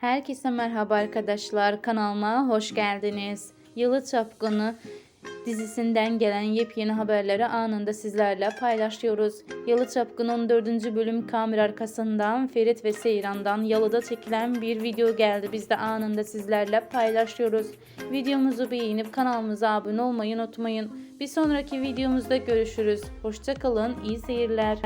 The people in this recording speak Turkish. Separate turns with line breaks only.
Herkese merhaba arkadaşlar. Kanalıma hoş geldiniz. Yalı Çapkını dizisinden gelen yepyeni haberleri anında sizlerle paylaşıyoruz. Yalı Çapkın'ın 4. bölüm kamera arkasından Ferit ve Seyran'dan Yalı'da çekilen bir video geldi. Biz de anında sizlerle paylaşıyoruz. Videomuzu beğenip kanalımıza abone olmayı unutmayın. Bir sonraki videomuzda görüşürüz. Hoşçakalın, iyi seyirler.